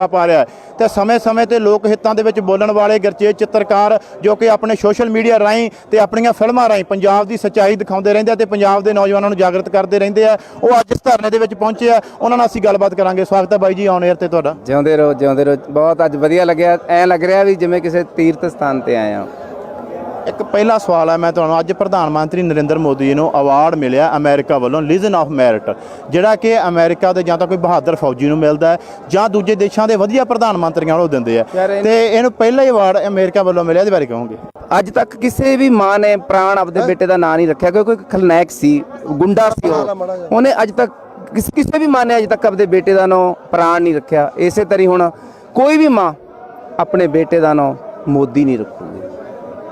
ਪਾ ਰਿਹਾ ਹੈ। ਤੇ ਸਮੇਂ-ਸਮੇਂ ਤੇ ਲੋਕ ਹਿੱਤਾਂ ਦੇ ਵਿੱਚ ਬੋਲਣ ਵਾਲੇ ਗਰਚੇਜ ਚਿੱਤਰਕਾਰ ਜੋ ਕਿ ਆਪਣੇ ਸੋਸ਼ਲ ਮੀਡੀਆ ਰਾਹੀਂ ਤੇ ਆਪਣੀਆਂ ਫਿਲਮਾਂ ਰਾਹੀਂ ਪੰਜਾਬ ਦੀ ਸੱਚਾਈ ਦਿਖਾਉਂਦੇ ਰਹਿੰਦੇ ਆ ਤੇ ਪੰਜਾਬ ਦੇ ਨੌਜਵਾਨਾਂ ਨੂੰ ਜਾਗਰਤ ਕਰਦੇ ਰਹਿੰਦੇ ਆ, ਉਹ ਅੱਜ ਇਸ ਧਰਨੇ ਦੇ ਵਿੱਚ ਪਹੁੰਚੇ ਆ। ਉਹਨਾਂ ਨਾਲ ਅਸੀਂ ਗੱਲਬਾਤ ਕਰਾਂਗੇ। ਸਵਾਗਤ ਹੈ ਬਾਈ ਜੀ ਔਨ 에ਅਰ ਤੇ ਤੁਹਾਡਾ। ਜਿਉਂਦੇ ਰਹੋ ਜਿਉਂਦੇ ਰਹੋ। ਬਹੁਤ ਅੱਜ ਵਧੀਆ ਲੱਗਿਆ। ਐ ਲੱਗ ਰਿਹਾ ਵੀ ਜਿਵੇਂ ਕਿਸੇ ਤੀਰਥ ਸਥਾਨ ਤੇ ਆਏ ਆ ਇੱਕ ਪਹਿਲਾ ਸਵਾਲ ਹੈ ਮੈਂ ਤੁਹਾਨੂੰ ਅੱਜ ਪ੍ਰਧਾਨ ਮੰਤਰੀ ਨਰਿੰਦਰ ਮੋਦੀ ਜੀ ਨੂੰ ਅਵਾਰਡ ਮਿਲਿਆ ਅਮਰੀਕਾ ਵੱਲੋਂ ਲੀਜਨ ਆਫ ਮੈਰਿਟ ਜਿਹੜਾ ਕਿ ਅਮਰੀਕਾ ਦੇ ਜਾਂ ਤਾਂ ਕੋਈ ਬਹਾਦਰ ਫੌਜੀ ਨੂੰ ਮਿਲਦਾ ਹੈ ਜਾਂ ਦੂਜੇ ਦੇਸ਼ਾਂ ਦੇ ਵਧੀਆ ਪ੍ਰਧਾਨ ਮੰਤਰੀਆਂ ਨੂੰ ਦਿੰਦੇ ਆ। ਤੇ ਇਹਨੂੰ ਪਹਿਲਾ ਹੀ ਅਵਾਰਡ ਅਮਰੀਕਾ ਵੱਲੋਂ ਮਿਲਿਆ ਇਹਦੇ ਬਾਰੇ ਕਹੋਗੇ? ਅੱਜ ਤੱਕ ਕਿਸੇ ਵੀ ਮਾਂ ਨੇ ਪ੍ਰਾਣ ਆਪਦੇ ਬੇਟੇ ਦਾ ਨਾਂ ਨਹੀਂ ਰੱਖਿਆ ਕਿਉਂਕਿ ਕੋਈ ਖਲਨਾਇਕ ਸੀ ਗੁੰਡਾ ਸੀ ਉਹ। ਉਹਨੇ ਅੱਜ ਤੱਕ ਕਿਸ ਕਿਸੇ ਵੀ ਮਾਂ ਨੇ ਅੱਜ ਤੱਕ ਆਪਦੇ ਬੇਟੇ ਦਾ ਨਾਂ ਪ੍ਰਾਣ ਨਹੀਂ ਰੱਖਿਆ। ਇਸੇ ਤਰੀ ਹੁਣ ਕੋਈ ਵੀ ਮਾਂ ਆਪਣੇ ਬੇਟੇ ਦਾ ਨਾਂ ਮੋਦੀ ਨਹੀਂ ਰੱਖੂਗੀ।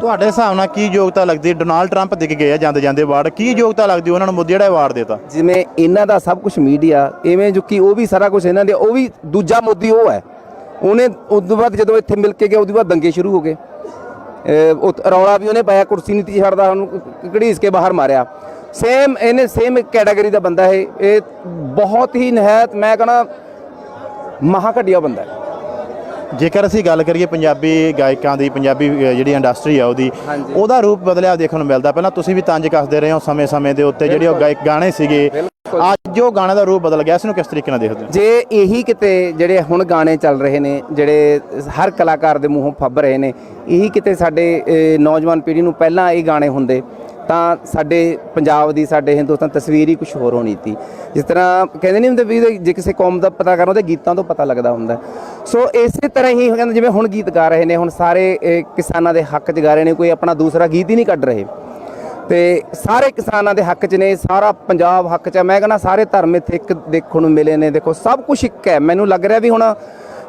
ਤੁਹਾਡੇ ਹਿਸਾਬ ਨਾਲ ਕੀ ਯੋਗਤਾ ਲੱਗਦੀ? ਹੈ ਡੋਨਾਲਡ ਟਰੰਪ ਦਿਖ ਗਏ ਆ ਜਾਂਦੇ ਜਾਂਦੇ ਅਵਾਰਡ ਕੀ ਯੋਗਤਾ ਲੱਗਦੀ ਉਹਨਾਂ ਨੂੰ ਮੋਦੀ ਜਿਹੜਾ ਅਵਾਰਡ ਦੇਤਾ? ਜਿਵੇਂ ਇਹਨਾਂ ਦਾ ਸਭ ਕੁਝ ਮੀਡੀਆ, ਇਵੇਂ ਜੋ ਕਿ ਉਹ ਵੀ ਸਾਰਾ ਕੁਝ ਇਹਨਾਂ ਦੇ, ਉਹ ਵੀ ਦੂਜਾ ਮੋਦੀ ਉਹ ਹੈ। ਉਹਨੇ ਉਸ ਤੋਂ ਬਾਅਦ ਜਦੋਂ ਇੱਥੇ ਮਿਲ ਕੇ ਗਿਆ, ਉਹਦੇ ਬਾਅਦ ਦੰਗੇ ਸ਼ੁਰੂ ਹੋ ਗਏ। ਉਹ ਰੌਲਾ ਵੀ ਉਹਨੇ ਪਾਇਆ, ਕੁਰਸੀ ਨੀਤੀ ਛੱਡਦਾ, ਉਹਨੂੰ ਘੜੀਸ ਕੇ ਬਾਹਰ ਮਾਰਿਆ। ਸੇਮ ਇਹਨੇ, ਸੇਮ ਕੈਟਾਗਰੀ ਦਾ ਬੰਦਾ ਹੈ ਇਹ ਬਹੁਤ ਹੀ ਨਹਾਇਤ ਮੈਂ ਕਹਣਾ ਮਹਾ ਘਟੀਆ ਬੰਦਾ ਹੈ। ਜੇਕਰ ਅਸੀਂ ਗੱਲ ਕਰੀਏ ਪੰਜਾਬੀ ਗਾਇਕਾਂ ਦੀ ਪੰਜਾਬੀ ਜਿਹੜੀ ਇੰਡਸਟਰੀ ਆ ਉਹਦੀ। ਉਹਦਾ ਰੂਪ ਬਦਲਿਆ ਦੇਖਣ ਨੂੰ ਮਿਲਦਾ। ਪਹਿਲਾਂ ਤੁਸੀਂ ਵੀ ਤੰਜ ਕੱਸਦੇ ਰਹੇ ਹੋ ਸਮੇਂ-ਸਮੇਂ ਦੇ ਉੱਤੇ ਜਿਹੜੇ ਉਹ ਗਾਇਕ ਗਾਣੇ ਸੀਗੇ ਅੱਜ ਉਹ ਗਾਣੇ ਦਾ ਰੂਪ ਬਦਲ ਗਿਆ। ਇਸ ਨੂੰ ਕਿਸ ਤਰੀਕੇ ਨਾਲ ਦੇਖਦੇ ਹੋ? ਜੇ ਇਹੀ ਕਿਤੇ ਜਿਹੜੇ ਹੁਣ ਗਾਣੇ ਚੱਲ ਰਹੇ ਨੇ ਜਿਹੜੇ ਹਰ ਕਲਾਕਾਰ ਦੇ ਮੂੰਹੋਂ ਫੱਬ ਰਹੇ ਨੇ ਇਹੀ ਕਿਤੇ ਸਾਡੇ ਨੌਜਵਾਨ ਪੀੜ੍ਹੀ ਨੂੰ ਪਹਿਲਾਂ ਇਹ ਗਾਣੇ ਹੁੰਦੇ। ਤਾਂ ਸਾਡੇ ਪੰਜਾਬ ਦੀ, ਸਾਡੇ ਹਿੰਦੁਸਤਾਨ ਤਸਵੀਰ ਹੀ ਕੁਝ ਹੋਰ ਹੋਣੀ ਸੀ। ਜਿਸ ਤਰ੍ਹਾਂ ਕਹਿੰਦੇ ਨਹੀਂ ਹੁੰਦੇ ਵੀ ਜੇ ਕਿਸੇ ਕੌਮ ਦਾ ਪਤਾ ਕਰਨਾ, ਉਹਦੇ ਗੀਤਾਂ ਤੋਂ ਪਤਾ ਲੱਗਦਾ ਹੁੰਦਾ। ਸੋ ਇਸੇ ਤਰ੍ਹਾਂ ਹੀ ਕਹਿੰਦੇ ਜਿਵੇਂ ਹੁਣ ਗੀਤ ਗਾ ਰਹੇ ਨੇ, ਹੁਣ ਸਾਰੇ ਕਿਸਾਨਾਂ ਦੇ ਹੱਕ 'ਚ ਗਾ ਰਹੇ ਨੇ, ਕੋਈ ਆਪਣਾ ਦੂਸਰਾ ਗੀਤ ਹੀ ਨਹੀਂ ਕੱਢ ਰਹੇ। ਤੇ ਸਾਰੇ ਕਿਸਾਨਾਂ ਦੇ ਹੱਕ 'ਚ ਨੇ, ਸਾਰਾ ਪੰਜਾਬ ਹੱਕ 'ਚ ਹੈ ਮੈਂ ਕਹਿੰਦਾ ਸਾਰੇ ਧਰਮ ਇੱਥੇ ਇੱਕ ਦੇਖਣ ਨੂੰ ਮਿਲੇ ਨੇ। ਦੇਖੋ ਸਭ ਕੁਝ ਇੱਕ ਹੈ। ਮੈਨੂੰ ਲੱਗ ਰਿਹਾ ਵੀ ਹੁਣ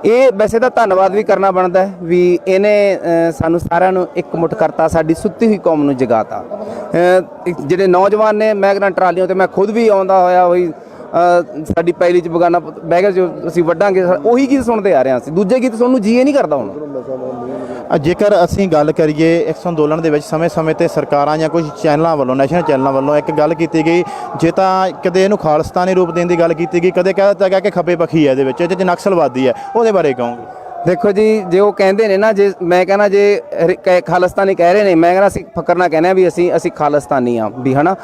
ਇਹ ਵੈਸੇ ਤਾਂ ਧੰਨਵਾਦ ਵੀ ਕਰਨਾ ਬਣਦਾ ਹੈ ਵੀ ਇਹਨੇ ਸਾਨੂੰ ਸਾਰਿਆਂ ਨੂੰ ਇੱਕ ਮੁੱਠ ਕਰਤਾ ਸਾਡੀ ਸੁੱਤੀ ਹੋਈ ਕੌਮ ਨੂੰ ਜਗਾਤਾ। ਅਹ, ਜਿਹੜੇ ਨੌਜਵਾਨ ਨੇ ਮੈਂ ਕਹਿੰਦਾ ਟਰਾਲੀਆਂ ਤੇ ਮੈਂ ਖੁਦ ਵੀ ਆਉਂਦਾ ਹੋਇਆ ਹੋਈ ਸਾਡੀ ਪਹਿਲੀ ਚ ਬਗਾਨਾ ਬਹਿ ਗਿਆ ਜੋ ਅਸੀਂ ਵੱਡਾਂਗੇ ਉਹੀ ਗੀਤ ਸੁਣਦੇ ਆ ਰਹੇ ਹਾਂ ਅਸੀਂ। ਦੂਜੇ ਗੀਤ ਸੁਣਨ ਨੂੰ ਜੀ ਨਹੀਂ ਕਰਦਾ ਹੁਣ। ਜੇਕਰ ਅਸੀਂ ਗੱਲ ਕਰੀਏ ਇਸ ਅੰਦੋਲਨ ਦੇ ਵਿੱਚ ਸਮੇਂ-ਸਮੇਂ ਤੇ ਸਰਕਾਰਾਂ ਜਾਂ ਕੁਝ ਚੈਨਲਾਂ ਵੱਲੋਂ ਨੈਸ਼ਨਲ ਚੈਨਲਾਂ ਵੱਲੋਂ ਇੱਕ ਗੱਲ ਕੀਤੀ ਗਈ ਜੇ ਤਾਂ ਕਦੇ ਇਹਨੂੰ ਖਾਲਿਸਤਾਨੀ ਰੂਪ ਦੇਣ ਦੀ ਗੱਲ ਕੀਤੀ ਗਈ ਕਦੇ ਕਹਿ ਦਿੱਤਾ ਗਿਆ ਕਿ ਖੱਬੇ ਪੱਖੀ ਹੈ ਇਹਦੇ ਵਿੱਚ ਇਹ 'ਚ ਨਕਸਲਵਾਦੀ ਹੈ ਉਹਦੇ ਬਾਰੇ ਕਹੋਗੇ? ਦੇਖੋ ਜੀ ਜੇ ਉਹ ਕਹਿੰਦੇ ਨੇ ਨਾ ਜੇ ਮੈਂ ਕਹਿੰਦਾ ਜੇ ਖਾਲਿਸਤਾਨੀ ਕਹਿ ਰਹੇ ਨੇ ਮੈਂ ਕਹਿੰਦਾ ਅਸੀਂ ਫਕਰ ਨਾਲ ਕਹਿੰਦੇ ਆ ਵੀ ਅਸੀਂ ਅਸੀਂ ਖਾਲਿਸਤਾਨੀ ਆ ਵੀ ਹਨਾ?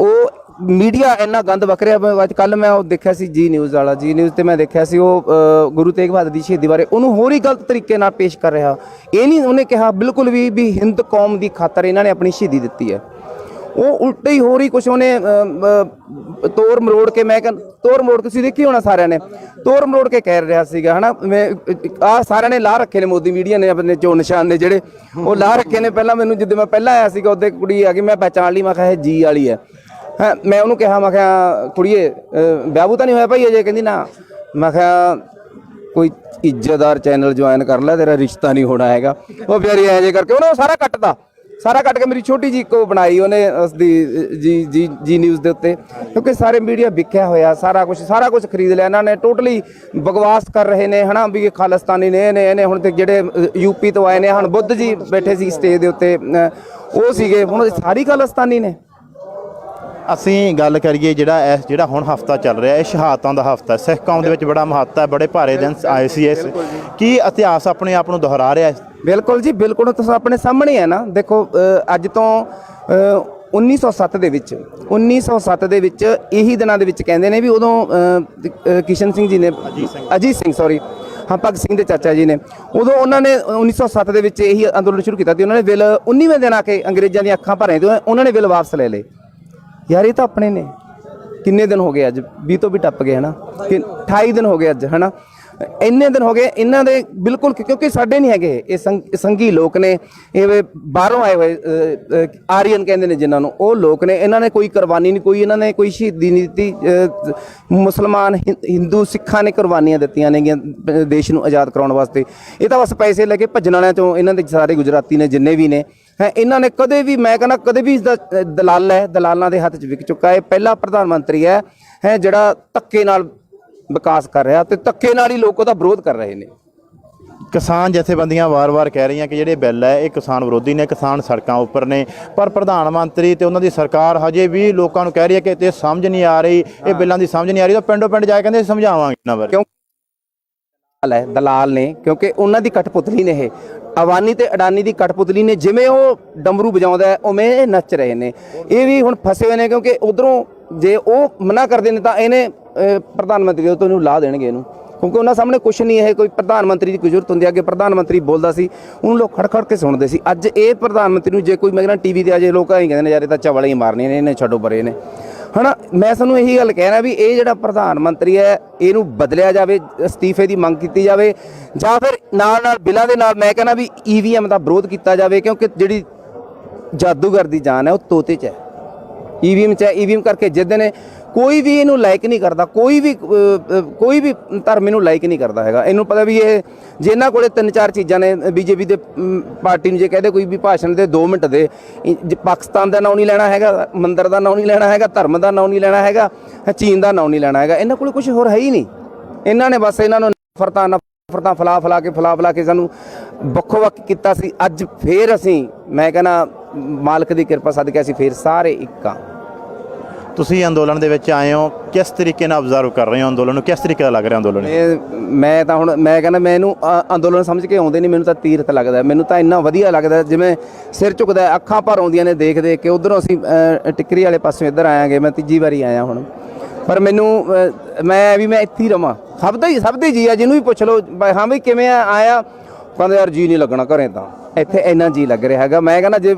ਉਹ ਮੀਡੀਆ ਇੰਨਾ ਗੰਦ ਵਕਰਿਆ ਅੱਜ ਕੱਲ ਮੈਂ ਉਹ ਦੇਖਿਆ ਸੀ ਜੀ ਨਿਊਜ਼ ਵਾਲਾ ਜੀ ਨਿਊਜ਼ ਤੇ ਮੈਂ ਦੇਖਿਆ ਸੀ ਉਹ ਗੁਰੂ ਤੇਗ ਬਹਾਦਰ ਦੀ ਸ਼ਹੀਦੀ ਬਾਰੇ, ਉਹਨੂੰ ਹੋਰ ਹੀ ਗਲਤ ਤਰੀਕੇ ਨਾਲ ਪੇਸ਼ ਕਰ ਰਿਹਾ। ਇਹ ਨਹੀਂ ਉਹਨੇ ਕਿਹਾ ਬਿਲਕੁਲ ਵੀ ਵੀ ਹਿੰਦ ਕੌਮ ਦੀ ਖਾਤਰ ਇਹਨਾਂ ਨੇ ਆਪਣੀ ਸ਼ਹੀਦੀ ਦਿੱਤੀ ਹੈ। ਉਹ ਉਲਟੇ ਹੀ ਹੋਰ ਹੀ ਕੁਛ ਉਹਨੇ ਤੋਰ ਮਰੋੜ ਕੇ ਮੈਂ ਕਹਿੰਦਾ, ਤੋਰ ਮਰੋੜ ਕੇ ਤੁਸੀਂ ਦੇਖੀ ਹੋਣਾ ਸਾਰਿਆਂ ਨੇ, ਤੋਰ ਮਰੋੜ ਕੇ ਕਹਿ ਰਿਹਾ ਸੀਗਾ, ਹਨਾ, ਮੈਂ ਆ ਸਾਰਿਆਂ ਨੇ ਲਾ ਰੱਖੇ ਨੇ ਮੋਦੀ ਮੀਡੀਆ ਨੇ ਆਪਣੇ ਚੋਣ ਨਿਸ਼ਾਨ ਨੇ ਜਿਹੜੇ, ਉਹ ਲਾ ਰੱਖੇ ਨੇ, ਪਹਿਲਾਂ ਮੈਨੂੰ ਜਿੱਦੇ ਮੈਂ ਪਹਿਲਾਂ ਆਇਆ ਸੀਗਾ, ਉਹਦੇ ਕੁੜੀ ਆ ਗਈ, ਮੈਂ ਪਹਿਚਾਣ ਲਈ, ਮੈਂ ਕਿਹਾ ਇਹ ਜੀ ਵਾਲੀ ਹੈ। ਮੈਂ ਉਹਨੂੰ ਕਿਹਾ ਮੈਂ ਕਿਹਾ ਕੁੜੀਏ ਅ, ਤਾਂ ਨਹੀਂ ਹੋਇਆ ਭਾਈ ਅਜੇ? ਕਹਿੰਦੀ ਨਾ। ਮੈਂ ਕਿਹਾ ਕੋਈ ਇੱਜ਼ਤਦਾਰ ਚੈਨਲ ਜੁਆਇਨ ਕਰ ਲੈ ਤੇਰਾ ਰਿਸ਼ਤਾ ਨਹੀਂ ਹੋਣਾ ਹੈਗਾ। ਉਹ ਪਿਆਰੀ ਐ ਜੇ ਕਰਕੇ ਉਹਨੇ ਸਾਰਾ ਕੱਟਦਾ ਸਾਰਾ ਕੱਟ ਕੇ ਮੇਰੀ ਛੋਟੀ ਜੀ ਕੋ ਬਣਾਈ ਉਹਨੇ ਉਸ ਦੀ ਜੀ ਜੀ ਜੀ ਨਿਊਜ਼ ਦੇ ਉੱਤੇ। ਕਿਉਂਕਿ ਸਾਰੇ ਮੀਡੀਆ ਵਿਕਿਆ ਹੋਇਆ ਸਾਰਾ ਕੁਝ ਸਾਰਾ ਕੁਝ ਖਰੀਦ ਲਿਆ। ਇਹਨਾਂ ਨੇ ਟੋਟਲੀ ਬਕਵਾਸ ਕਰ ਰਹੇ ਨੇ ਹਨਾ ਵੀ ਇਹ ਖਾਲਿਸਤਾਨੀ ਨੇ ਇਹ ਨੇ ਇਹਨੇ ਹੁਣ ਤੇ ਜਿਹੜੇ ਯੂਪੀ ਤੋਂ ਆਏ ਨੇ ਹੁਣ ਬੁੱਧ ਜੀ ਬੈਠੇ ਸੀ ਸਟੇਜ ਦੇ ਉੱਤੇ ਉਹ ਸੀਗੇ। ਹੁਣ ਸਾਰੀ ਖਾਲਿਸਤਾਨੀ ਨੇ। ਅਸੀਂ ਗੱਲ ਕਰੀਏ ਜਿਹੜਾ ਇਸ ਜਿਹੜਾ ਹੁਣ ਹਫਤਾ ਚੱਲ ਰਿਹਾ ਇਹ ਸ਼ਹਾਦਤਾਂ ਦਾ ਹਫਤਾ ਸਿੱਖ ਕੌਮ ਦੇ ਵਿੱਚ ਬੜਾ ਮਹੱਤਵ ਹੈ ਬੜੇ ਭਾਰੇ ਦਿਨ ਆਏ ਸੀ ਇਸ ਕੀ ਇਤਿਹਾਸ ਆਪਣੇ ਆਪ ਨੂੰ ਦੁਹਰਾ ਰਿਹਾ ਹੈ? ਬਿਲਕੁਲ ਜੀ ਬਿਲਕੁਲ ਤੁਸੀਂ ਆਪਣੇ ਸਾਹਮਣੇ ਹੈ ਨਾ। ਦੇਖੋ ਅੱਜ ਤੋਂ ਅ, 1907 ਦੇ ਵਿੱਚ 1907 ਦੇ ਵਿੱਚ ਇਹੀ ਦਿਨਾਂ ਦੇ ਵਿੱਚ ਕਹਿੰਦੇ ਨੇ ਵੀ ਉਦੋਂ ਕਿਸ਼ਨ ਸਿੰਘ ਜੀ ਨੇ ਅਜੀਤ ਸਿੰਘ। ਸੌਰੀ ਹਾਂ ਭਗਤ ਸਿੰਘ ਦੇ ਚਾਚਾ ਜੀ ਨੇ। ਉਦੋਂ ਉਹਨਾਂ ਨੇ 1907 ਦੇ ਵਿੱਚ ਇਹੀ ਅੰਦੋਲਨ ਸ਼ੁਰੂ ਕੀਤਾ ਤੇ ਉਹਨਾਂ ਨੇ ਬਿੱਲ 19ਵੇਂ ਦਿਨ ਆ ਕੇ ਅੰਗਰੇਜ਼ਾਂ ਦੀਆਂ ਅੱਖਾਂ ਭਰੇ ਤੇ ਉਹਨਾਂ ਨੇ ਬਿੱਲ ਵਾਪਸ ਲੈ ਲਏ। ਯਾਰ ਇਹ ਤਾਂ ਆਪਣੇ ਨੇ। ਕਿੰਨੇ ਦਿਨ ਹੋ ਗਏ ਅੱਜ? 20 ਤੋਂ ਵੀ ਟੱਪ ਗਏ, ਹਨਾ? ਕਿ 28 ਦਿਨ ਹੋ ਗਏ ਅੱਜ, ਹਨਾ? ਇੰਨੇ ਦਿਨ ਹੋ ਗਏ, ਇਹਨਾਂ ਦੇ ਬਿਲਕੁਲ ਕਿਉਂਕਿ ਸਾਡੇ ਨਹੀਂ ਹੈਗੇ ਇਹ ਸੰਗ- ਸੰਘੀ ਲੋਕ ਨੇ। ਇਹ ਬਾਹਰੋਂ ਆਏ ਹੋਏ ਆਰੀਅਨ ਕਹਿੰਦੇ ਨੇ ਜਿਨ੍ਹਾਂ ਨੂੰ। ਉਹ ਲੋਕ ਨੇ, ਇਹਨਾਂ ਨੇ ਕੋਈ ਕੁਰਬਾਨੀ ਨਹੀਂ ਕੋਈ, ਇਹਨਾਂ ਨੇ ਕੋਈ ਸ਼ਹੀਦੀ ਨਹੀਂ ਦਿੱਤੀ। ਮੁਸਲਮਾਨ, ਹਿੰ- ਹਿੰਦੂ, ਸਿੱਖਾਂ ਨੇ ਕੁਰਬਾਨੀਆਂ ਦਿੱਤੀਆਂ ਨੇਗੀਆਂ ਦੇਸ਼ ਨੂੰ ਆਜ਼ਾਦ ਕਰਾਉਣ ਵਾਸਤੇ। ਇਹ ਤਾਂ ਬਸ ਪੈਸੇ ਲੈ ਕੇ ਭੱਜਣ ਵਾਲਿਆਂ ਚੋਂ, ਇਹਨਾਂ ਦੇ ਸਾਰੇ ਗੁਜਰਾਤੀ ਨੇ, ਜਿੰਨੇ ਵੀ ਨੇ। ਹੈ ਇਹਨਾਂ ਨੇ ਕਦੇ ਵੀ ਮੈਂ ਕਹਿੰਦਾ ਕਦੇ ਵੀ ਇਸਦਾ ਅ, ਦਲਾਲ ਹੈ ਦਲਾਲਾਂ ਦੇ ਹੱਥ 'ਚ ਵਿਕ ਚੁੱਕਾ ਹੈ। ਪਹਿਲਾ ਪ੍ਰਧਾਨ ਮੰਤਰੀ ਹੈ ਹੈ ਜਿਹੜਾ ਧੱਕੇ ਨਾਲ ਵਿਕਾਸ ਕਰ ਰਿਹਾ ਤੇ ਧੱਕੇ ਨਾਲ ਹੀ ਲੋਕ ਉਹਦਾ ਵਿਰੋਧ ਕਰ ਰਹੇ ਨੇ। ਕਿਸਾਨ ਜਥੇਬੰਦੀਆਂ ਵਾਰ-ਵਾਰ ਕਹਿ ਰਹੀਆਂ ਕਿ ਜਿਹੜੇ ਬਿੱਲ ਹੈ ਇਹ ਕਿਸਾਨ ਵਿਰੋਧੀ ਨੇ ਕਿਸਾਨ ਸੜਕਾਂ ਉੱਪਰ ਨੇ। ਪਰ ਪ੍ਰਧਾਨ ਮੰਤਰੀ ਤੇ ਉਹਨਾਂ ਦੀ ਸਰਕਾਰ ਹਜੇ ਵੀ ਲੋਕਾਂ ਨੂੰ ਕਹਿ ਰਹੀ ਹੈ ਕਿ ਤੇ ਸਮਝ ਨਹੀਂ ਆ ਰਹੀ ਇਹ ਬਿੱਲਾਂ ਦੀ ਸਮਝ ਨਹੀਂ ਆ ਰਹੀ ਤਾਂ ਪਿੰਡੋਂ ਪਿੰਡ ਜਾ ਕੇ ਕਹਿੰਦੇ ਸਮਝਾਵਾਂਗੇ ਇਹਨਾਂ ਬਾਰੇ। ਦਲਾਲ ਹੈ, ਦਲਾਲ ਨੇ, ਕਿਉਂਕਿ ਉਹਨਾਂ ਦੀ ਕਠਪੁਤਲੀ ਨੇ ਇਹ। ਅਵਾਨੀ ਤੇ ਅਡਾਨੀ ਦੀ ਕਠਪੁਤਲੀ ਨੇ ਜਿਵੇਂ ਉਹ ਡਮਰੂ ਵਜਾਉਂਦਾ ਉਵੇਂ ਇਹ ਨੱਚ ਰਹੇ ਨੇ। ਇਹ ਵੀ ਹੁਣ ਫਸੇ ਹੋਏ ਨੇ, ਕਿਉਂਕਿ ਉਧਰੋਂ ਜੇ ਉਹ ਮਨਾ ਕਰਦੇ ਨੇ ਤਾਂ ਇਹਨੇ ਪ੍ਰਧਾਨ ਮੰਤਰੀ ਤੋਂ ਇਹਨੂੰ ਲਾ ਦੇਣਗੇ ਇਹਨੂੰ। ਕਿਉਂਕਿ ਉਹਨਾਂ ਸਾਹਮਣੇ ਕੁਝ ਨਹੀਂ ਇਹ ਕੋਈ ਪ੍ਰਧਾਨ ਮੰਤਰੀ ਦੀ ਕੋਈ ਜ਼ਰੂਰਤ ਹੁੰਦੀ ਹੈ ਅੱਗੇ ਪ੍ਰਧਾਨ ਮੰਤਰੀ ਬੋਲਦਾ ਸੀ, ਉਹਨੂੰ ਲੋਕ ਖੜ ਖੜ ਕੇ ਸੁਣਦੇ ਸੀ। ਅੱਜ ਇਹ ਪ੍ਰਧਾਨ ਮੰਤਰੀ ਨੂੰ ਜੇ ਕੋਈ ਮੈਂ ਕਹਿੰਦਾ ਟੀਵੀ ਤੇ ਅਜੇ ਲੋਕ ਐਂ ਕਹਿੰਦੇ ਨੇ, ਯਾਰ ਇਹ ਤਾਂ ਚਵਲ ਹੀ ਮਾਰਨੇ ਨੇ, ਇਹਨੇ ਛੱਡੋ ਪਰੇ ਨੇ। ਹਨਾ? ਮੈਂ ਸਾਨੂੰ ਇਹੀ ਗੱਲ ਕਹਿ ਰਿਹਾ ਵੀ ਇਹ ਜਿਹੜਾ ਪ੍ਰਧਾਨ ਮੰਤਰੀ ਹੈ, ਇਹਨੂੰ ਬਦਲਿਆ ਜਾਵੇ, ਅਸਤੀਫੇ ਦੀ ਮੰਗ ਕੀਤੀ ਜਾਵੇ, ਜਾਂ ਫਿਰ ਨਾਲ ਨਾਲ ਬਿੱਲਾਂ ਦੇ ਨਾਲ ਮੈਂ ਕਹਿੰਦਾ ਵੀ ਈਵੀਐਮ ਦਾ ਵਿਰੋਧ ਕੀਤਾ ਜਾਵੇ, ਕਿਉਂਕਿ ਜਿਹੜੀ ਜਾਦੂਗਰ ਦੀ ਜਾਨ ਹੈ, ਉਹ ਤੋਤੇ 'ਚ ਹੈ। ਈਵੀਐਮ ਚ ਈਵੀਐਮ ਕਰਕੇ ਜਿੱਦੇ ਨੇ। ਕੋਈ ਵੀ ਇਹਨੂੰ ਲਾਈਕ ਨਹੀਂ ਕਰਦਾ, ਕੋਈ ਵੀ ਕੋਈ ਵੀ ਧਰਮ ਇਹਨੂੰ ਲਾਈਕ ਨਹੀਂ ਕਰਦਾ ਹੈਗਾ। ਇਹਨੂੰ ਪਤਾ ਵੀ ਇਹ, ਜੇ ਇਹਨਾਂ ਕੋਲੇ ਤਿੰਨ ਚਾਰ ਚੀਜ਼ਾਂ ਨੇ, ਬੀਜੇਪੀ ਦੇ ਪਾਰਟੀ ਨੂੰ ਜੇ ਕਹਦੇ ਕੋਈ ਵੀ ਭਾਸ਼ਣ ਦੇ 2 ਮਿੰਟ ਦੇ ਪਾਕਿਸਤਾਨ ਦਾ ਨਾਂ ਨਹੀਂ ਲੈਣਾ ਹੈਗਾ, ਮੰਦਰ ਦਾ ਨਾਂ ਨਹੀਂ ਲੈਣਾ ਹੈਗਾ, ਧਰਮ ਦਾ ਨਾਂ ਨਹੀਂ ਲੈਣਾ ਹੈਗਾ, ਚੀਨ ਦਾ ਨਾਂ ਨਹੀਂ ਲੈਣਾ ਹੈਗਾ, ਇਹਨਾਂ ਕੋਲੇ ਕੁਝ ਹੋਰ ਹੈ ਹੀ ਨਹੀਂ। ਇਹਨਾਂ ਨੇ ਬਸ ਇਹਨਾਂ ਨੂੰ ਨਫ਼ਰਤਾਂ ਨਫ਼ਰਤਾਂ ਫਲਾ ਫਲਾ ਕੇ, ਫਲਾ ਫਲਾ ਕੇ ਸਾਨੂੰ ਵੱਖੋ ਵੱਖ ਕੀਤਾ ਸੀ। ਅੱਜ ਫੇਰ ਅਸੀਂ, ਮੈਂ ਕਹਿੰਦਾ, ਮਾਲਕ ਦੀ ਕਿਰਪਾ ਸਦਕੇ ਅਸੀਂ ਫੇਰ ਸਾਰੇ ਇੱਕ ਆ ਤੁਸੀਂ ਅੰਦੋਲਨ ਦੇ ਵਿੱਚ ਆਏ ਹੋ, ਕਿਸ ਤਰੀਕੇ ਨਾਲ ਅਬਜ਼ਰਵ ਕਰ ਰਹੇ ਹੋ ਅੰਦੋਲਨ ਨੂੰ? ਕਿਸ ਤਰੀਕੇ ਦਾ ਲੱਗ ਰਿਹਾ ਅੰਦੋਲਨ ਇਹ ਮੈਂ ਤਾਂ ਹੁਣ, ਮੈਂ ਕਹਿੰਦਾ ਮੈਨੂੰ ਅੰਦੋਲਨ ਸਮਝ ਕੇ ਆਉਂਦੇ ਨਹੀਂ, ਮੈਨੂੰ ਤਾਂ ਤੀਰਥ ਲੱਗਦਾ ਮੈਨੂੰ ਤਾਂ ਇੰਨਾ ਵਧੀਆ ਲੱਗਦਾ ਜਿਵੇਂ ਸਿਰ ਝੁਕਦਾ ਅੱਖਾਂ ਭਰ ਆਉਂਦੀਆਂ ਨੇ ਦੇਖ ਦੇਖ ਕੇ। ਉਧਰੋਂ ਅਸੀਂ ਟਿੱਕਰੀ ਵਾਲੇ ਪਾਸੋਂ ਇੱਧਰ ਆਇਆਂਗੇ, ਮੈਂ ਤੀਜੀ ਵਾਰੀ ਆਇਆ ਹੁਣ। ਪਰ ਮੈਨੂੰ ਮੈਂ ਵੀ, ਮੈਂ ਇੱਥੇ ਹੀ ਰਵਾਂ। ਸਭ ਦਾ ਹੀ, ਸਭ ਦੇ ਜੀ ਆ, ਜਿਹਨੂੰ ਵੀ ਪੁੱਛ ਲਓ ਹਾਂ ਵੀ ਕਿਵੇਂ ਆਇਆ? ਕਹਿੰਦਾ ਯਾਰ ਜੀ ਨਹੀਂ ਲੱਗਣਾ ਘਰੇ ਤਾਂ। ਇੱਥੇ ਇੰਨਾ ਜੀ ਲੱਗ ਰਿਹਾ ਹੈਗਾ। ਮੈਂ ਕਹਿੰਦਾ ਜੇ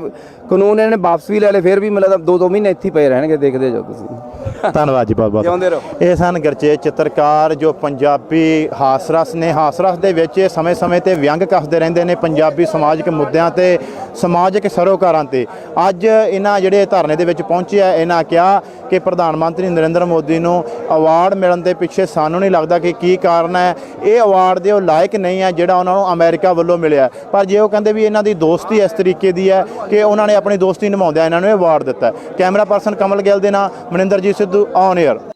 ਕਾਨੂੰਨ ਇਹਨੇ ਵਾਪਸ ਵੀ ਲੈ ਲਏ ਫਿਰ ਵੀ ਮਤਲਬ ਦੋ ਦੋ ਮਹੀਨੇ ਇੱਥੇ ਹੀ ਪਏ ਰਹਿਣਗੇ ਦੇਖਦੇ ਜਾਓ ਤੁਸੀਂ। ਧੰਨਵਾਦ ਜੀ ਬਹੁਤ ਬਹੁਤ। ਜਿਉਂਦੇ ਰਹੋ। ਇਹ ਸਨ ਗਰਚੇ ਚਿੱਤਰਕਾਰ ਜੋ ਪੰਜਾਬੀ ਹਾਸਰਸ ਨੇ ਹਾਸਰਸ ਦੇ ਵਿੱਚ ਇਹ ਸਮੇਂ-ਸਮੇਂ ਤੇ ਵਿਅੰਗ ਕੱਸਦੇ ਰਹਿੰਦੇ ਨੇ ਪੰਜਾਬੀ ਸਮਾਜਿਕ ਮੁੱਦਿਆਂ ਤੇ ਸਮਾਜਿਕ ਸਰੋਕਾਰਾਂ ਤੇ। ਅੱਜ ਇਹਨਾਂ ਜਿਹੜੇ ਧਰਨੇ ਦੇ ਵਿੱਚ ਪਹੁੰਚੇ ਆ ਇਹਨਾਂ ਕਿਹਾ ਕਿ ਪ੍ਰਧਾਨ ਮੰਤਰੀ ਨਰਿੰਦਰ ਮੋਦੀ ਨੂੰ ਅਵਾਰਡ ਮਿਲਣ ਦੇ ਪਿੱਛੇ ਸਾਨੂੰ ਨਹੀਂ ਲੱਗਦਾ ਕਿ ਕੀ ਕਾਰਨ ਹੈ। ਇਹ ਅਵਾਰਡ ਦੇ ਉਹ ਲਾਇਕ ਨਹੀਂ ਹੈ ਜਿਹੜਾ ਉਹਨਾਂ ਨੂੰ ਅਮਰੀਕਾ ਵੱਲੋਂ ਮਿਲਿਆ। ਪਰ ਜੇ ਉਹ ਕਹਿੰਦੇ ਵੀ ਇਹਨਾਂ ਦੀ ਦੋਸਤੀ ਇਸ ਤਰੀਕੇ ਦੀ ਹੈ ਕਿ ਉਹਨਾਂ ਨੇ ਆਪਣੀ ਦੋਸਤੀ ਨਿਭਾਉਂਦਿਆਂ ਇਹਨਾਂ ਨੂੰ ਇਹ ਅਵਾਰਡ ਦਿੱਤਾ ਕੈਮਰਾ ਪਰਸਨ ਕਮਲ ਗਿੱਲ ਦੇ ਨਾਲ ਮਨਿੰਦਰਜੀਤ ਸਿੱਧੂ ਔਨ 에ਅਰ